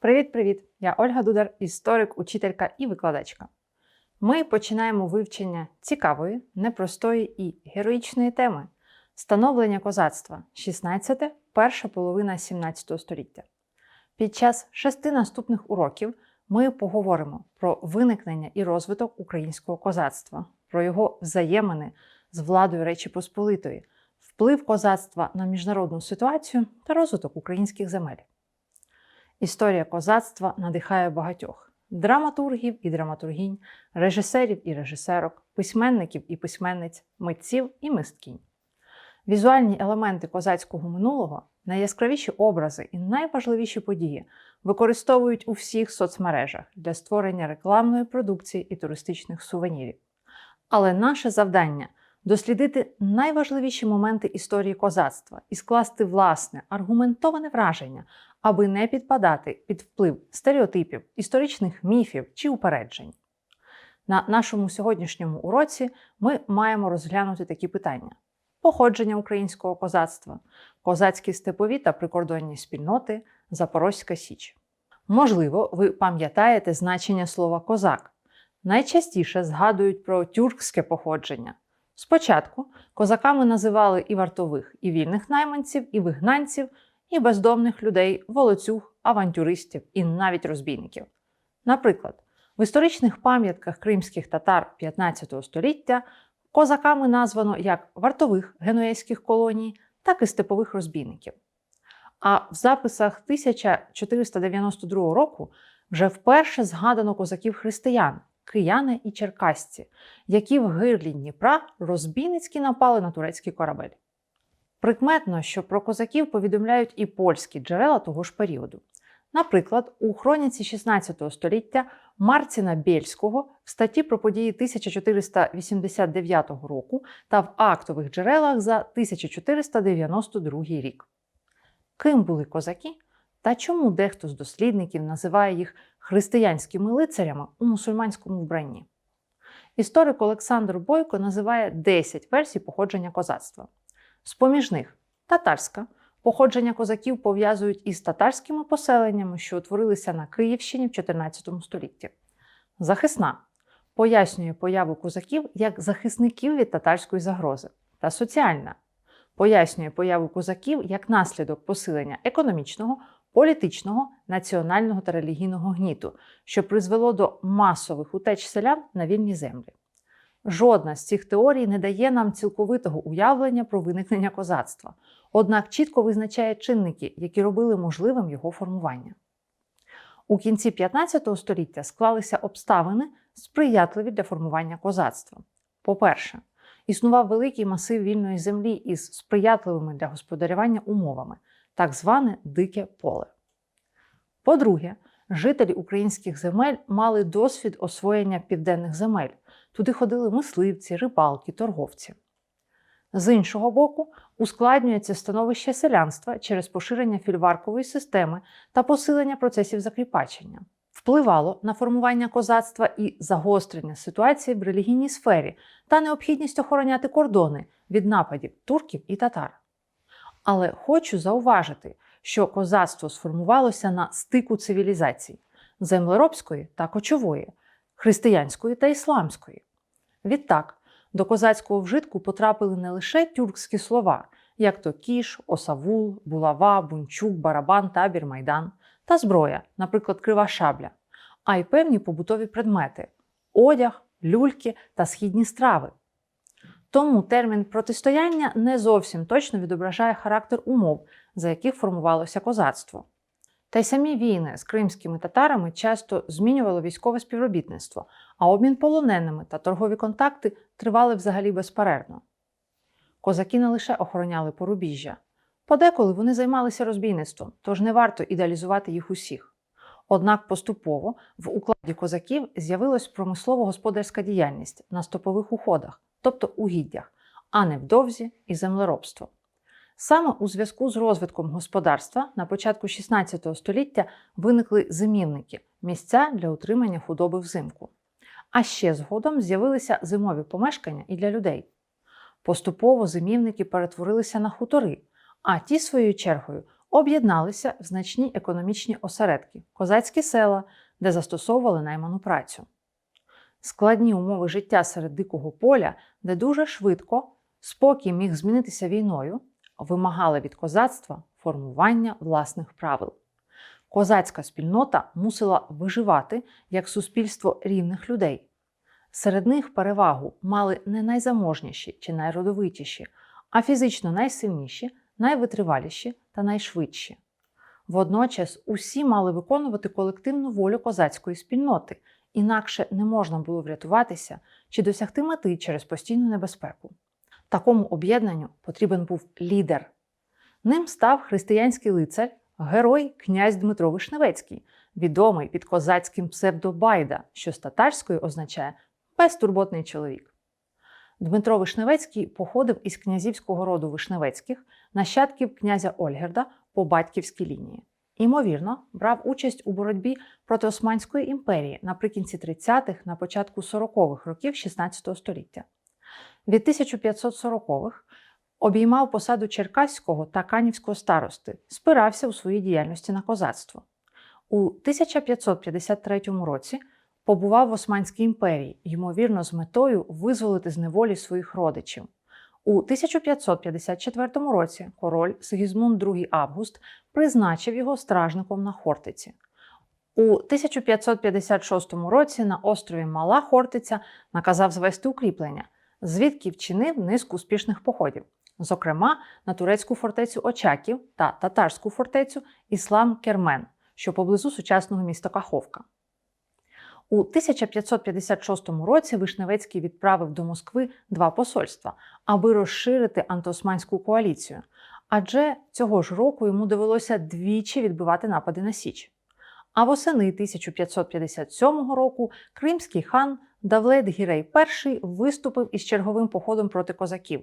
Привіт-привіт! Я Ольга Дудар, історик, учителька і викладачка. Ми починаємо вивчення цікавої, непростої і героїчної теми становлення козацтва 16 перша половина 17 століття. Під час шести наступних уроків ми поговоримо про виникнення і розвиток українського козацтва, про його взаємини з владою Речі Посполитої, вплив козацтва на міжнародну ситуацію та розвиток українських земель. Історія козацтва надихає багатьох драматургів і драматургінь, режисерів і режисерок, письменників і письменниць, митців і мисткінь. Візуальні елементи козацького минулого, найяскравіші образи і найважливіші події використовують у всіх соцмережах для створення рекламної продукції і туристичних сувенірів. Але наше завдання дослідити найважливіші моменти історії козацтва і скласти власне аргументоване враження, аби не підпадати під вплив стереотипів, історичних міфів чи упереджень. На нашому сьогоднішньому уроці ми маємо розглянути такі питання: походження українського козацтва, козацькі степові та прикордонні спільноти, Запорозька Січ. Можливо, ви пам'ятаєте значення слова козак. Найчастіше згадують про тюркське походження. Спочатку козаками називали і вартових, і вільних найманців, і вигнанців, і бездомних людей, волоцюг, авантюристів і навіть розбійників. Наприклад, в історичних пам'ятках кримських татар 15 століття козаками названо як вартових генуейських колоній, так і степових розбійників. А в записах 1492 року вже вперше згадано козаків християн, кияни і черкасці, які в гирлі Дніпра розбійницьки напали на турецький корабель. Прикметно, що про козаків повідомляють і польські джерела того ж періоду. Наприклад, у хроніці 16 століття Марціна Бєльського в статті про події 1489 року та в актових джерелах за 1492 рік. Ким були козаки та чому дехто з дослідників називає їх християнськими лицарями у мусульманському вбранні? Історик Олександр Бойко називає 10 версій походження козацтва. З-поміж них татарська. Походження козаків пов'язують із татарськими поселеннями, що утворилися на Київщині в 14 столітті. Захисна пояснює появу козаків як захисників від татарської загрози. Та соціальна пояснює появу козаків як наслідок посилення економічного, політичного, національного та релігійного гніту, що призвело до масових утеч селян на вільні землі. Жодна з цих теорій не дає нам цілковитого уявлення про виникнення козацтва, однак чітко визначає чинники, які робили можливим його формування. У кінці 15 століття склалися обставини, сприятливі для формування козацтва. По-перше, існував великий масив вільної землі із сприятливими для господарювання умовами, так зване дике поле. По-друге, жителі українських земель мали досвід освоєння південних земель. Туди ходили мисливці, рибалки, торговці. З іншого боку, ускладнюється становище селянства через поширення фільваркової системи та посилення процесів закріпачення. Впливало на формування козацтва і загострення ситуації в релігійній сфері та необхідність охороняти кордони від нападів турків і татар. Але хочу зауважити, що козацтво сформувалося на стику цивілізацій землеробської та кочової, християнської та ісламської. Відтак, до козацького вжитку потрапили не лише тюркські слова, як то кіш, осавул, булава, бунчук, барабан, табір, майдан та зброя, наприклад, крива шабля, а й певні побутові предмети одяг, люльки та східні страви. Тому термін протистояння не зовсім точно відображає характер умов, за яких формувалося козацтво. Та й самі війни з кримськими татарами часто змінювало військове співробітництво, а обмін полоненими та торгові контакти тривали взагалі безперервно. Козаки не лише охороняли порубіжжя, подеколи вони займалися розбійництвом, тож не варто ідеалізувати їх усіх. Однак поступово в укладі козаків з'явилась промислово-господарська діяльність на стопових уходах, тобто угіддях, а невдовзі і землеробство. Саме у зв'язку з розвитком господарства на початку 16 століття виникли зимівники місця для утримання худоби взимку. А ще згодом з'явилися зимові помешкання і для людей. Поступово зимівники перетворилися на хутори, а ті, своєю чергою, об'єдналися в значні економічні осередки козацькі села, де застосовували найману працю. Складні умови життя серед дикого поля, де дуже швидко спокій міг змінитися війною, вимагали від козацтва формування власних правил. Козацька спільнота мусила виживати як суспільство рівних людей. Серед них перевагу мали не найзаможніші чи найродовитіші, а фізично найсильніші, найвитриваліші та найшвидші. Водночас усі мали виконувати колективну волю козацької спільноти, інакше не можна було врятуватися чи досягти мети через постійну небезпеку. Такому об'єднанню потрібен був лідер. Ним став християнський лицар, герой князь Дмитро Вишневецький, відомий під козацьким псевдобайда, що з татарською означає безтурботний чоловік. Дмитро Вишневецький походив із князівського роду Вишневецьких, нащадків князя Ольгерда по батьківській лінії. Імовірно, брав участь у боротьбі проти Османської імперії наприкінці 30-х, на початку 40-х років 16 століття. Від 1540-х обіймав посаду черкаського та канівського старости, спирався у своїй діяльності на козацтво. У 1553 році побував в Османській імперії, ймовірно, з метою визволити з неволі своїх родичів. У 1554 році король Сигізмунд II Август призначив його стражником на Хортиці. У 1556 році на острові Мала Хортиця наказав звести укріплення, звідки вчинив низку успішних походів, зокрема на турецьку фортецю Очаків та татарську фортецю Іслам Кермен, що поблизу сучасного міста Каховка. У 1556 році Вишневецький відправив до Москви два посольства, аби розширити антиосманську коаліцію. Адже цього ж року йому довелося двічі відбивати напади на Січ. А восени 1557 року кримський хан Давлет Гірей І виступив із черговим походом проти козаків.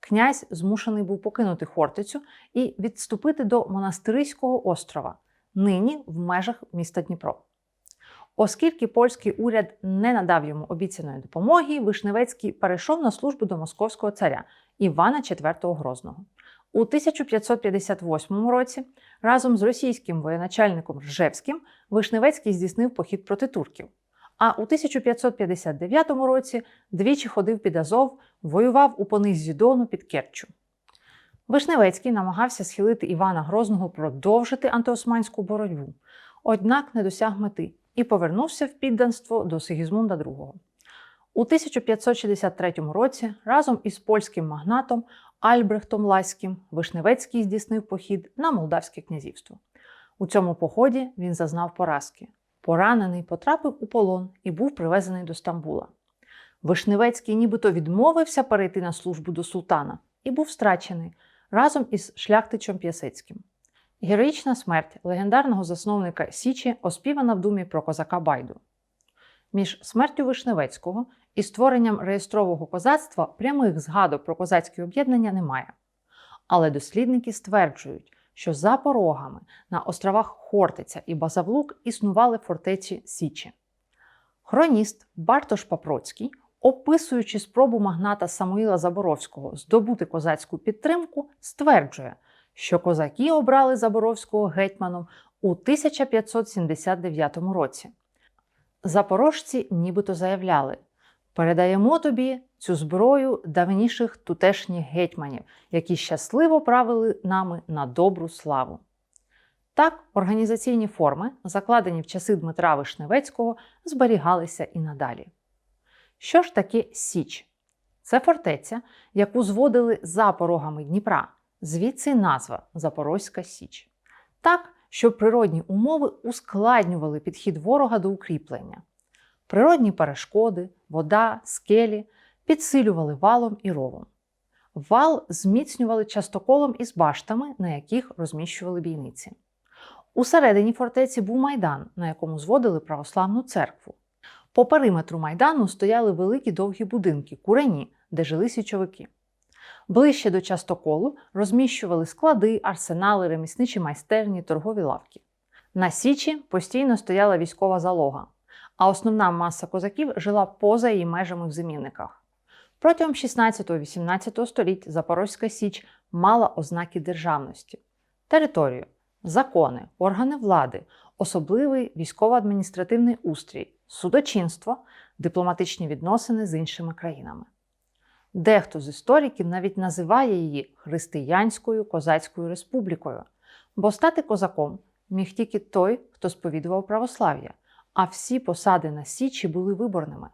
Князь змушений був покинути Хортицю і відступити до Монастириського острова, нині в межах міста Дніпро. Оскільки польський уряд не надав йому обіцяної допомоги, Вишневецький перейшов на службу до московського царя Івана IV Грозного. У 1558 році разом з російським воєначальником Ржевським Вишневецький здійснив похід проти турків. А у 1559 році двічі ходив під Азов, воював у понизі Дону під Керчу. Вишневецький намагався схилити Івана Грозного продовжити антиосманську боротьбу, однак не досяг мети і повернувся в підданство до Сигізмунда II. У 1563 році разом із польським магнатом Альбрехтом Лаським Вишневецький здійснив похід на Молдавське князівство. У цьому поході він зазнав поразки. Поранений потрапив у полон і був привезений до Стамбула. Вишневецький нібито відмовився перейти на службу до султана і був страчений разом із шляхтичем П'ясецьким. Героїчна смерть легендарного засновника Січі оспівана в думі про козака Байду. Між смертю Вишневецького і створенням реєстрового козацтва прямих згадок про козацькі об'єднання немає. Але дослідники стверджують, що за порогами на островах Хортиця і Базавлук існували фортеці Січі. Хроніст Бартош Папроцький, описуючи спробу магната Самуїла Заборовського здобути козацьку підтримку, стверджує, що козаки обрали Заборовського гетьманом у 1579 році. Запорожці нібито заявляли: передаємо тобі цю зброю давніших тутешніх гетьманів, які щасливо правили нами на добру славу. Так, організаційні форми, закладені в часи Дмитра Вишневецького, зберігалися і надалі. Що ж таке Січ? Це фортеця, яку зводили за порогами Дніпра, звідси назва Запорозька Січ. Так, що природні умови ускладнювали підхід ворога до укріплення. Природні перешкоди, вода, скелі підсилювали валом і ровом. Вал зміцнювали частоколом із баштами, на яких розміщували бійниці. Усередині фортеці був майдан, на якому зводили православну церкву. По периметру майдану стояли великі довгі будинки, курені, де жили січовики. Ближче до частоколу розміщували склади, арсенали, ремісничі майстерні, торгові лавки. На Січі постійно стояла військова залога, а основна маса козаків жила поза її межами в зимівниках. Протягом 16-18 століть Запорозька Січ мала ознаки державності, територію, закони, органи влади, особливий військово-адміністративний устрій, судочинство, дипломатичні відносини з іншими країнами. Дехто з істориків навіть називає її Християнською Козацькою Республікою, бо стати козаком міг тільки той, хто сповідував православ'я, а всі посади на Січі були виборними.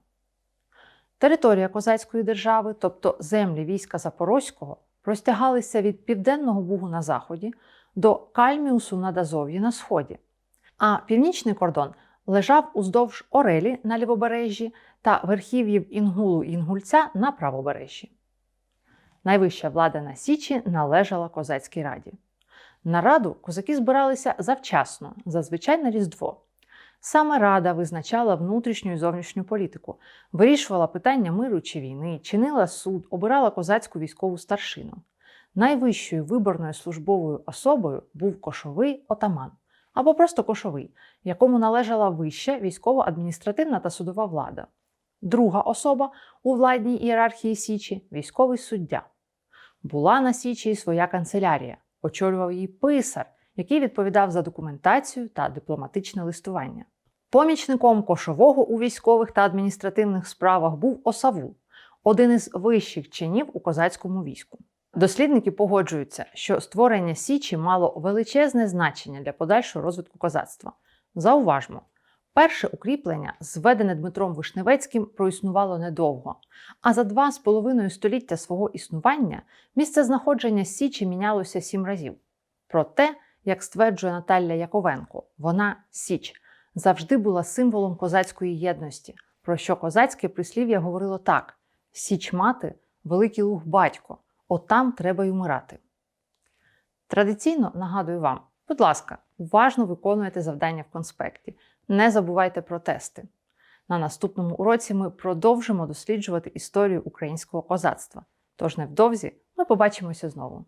Територія козацької держави, тобто землі війська Запорозького, простягалися від Південного Бугу на заході до Кальміусу на Дазов'ї на сході, а північний кордон лежав уздовж Орелі на лівобережжі та верхів'їв Інгулу і Інгульця на правобережжі. Найвища влада на Січі належала козацькій раді. На раду козаки збиралися завчасно, зазвичай на Різдво. Саме Рада визначала внутрішню і зовнішню політику, вирішувала питання миру чи війни, чинила суд, обирала козацьку військову старшину. Найвищою виборною службовою особою був кошовий отаман або просто кошовий, якому належала вища військово-адміністративна та судова влада. Друга особа у владній ієрархії Січі військовий суддя. Була на Січі і своя канцелярія, очолював її писар, який відповідав за документацію та дипломатичне листування. Помічником кошового у військових та адміністративних справах був осавул, один із вищих чинів у козацькому війську. Дослідники погоджуються, що створення Січі мало величезне значення для подальшого розвитку козацтва. Зауважмо, перше укріплення, зведене Дмитром Вишневецьким, проіснувало недовго, а за два з половиною століття свого існування місце знаходження Січі мінялося сім разів. Проте, як стверджує Наталя Яковенко, вона Січ завжди була символом козацької єдності, про що козацьке прислів'я говорило так: Січ мати, великий луг батько, отам треба й умирати. Традиційно нагадую вам, будь ласка, уважно виконуйте завдання в конспекті. Не забувайте про тести. На наступному уроці ми продовжимо досліджувати історію українського козацтва. Тож невдовзі ми побачимося знову.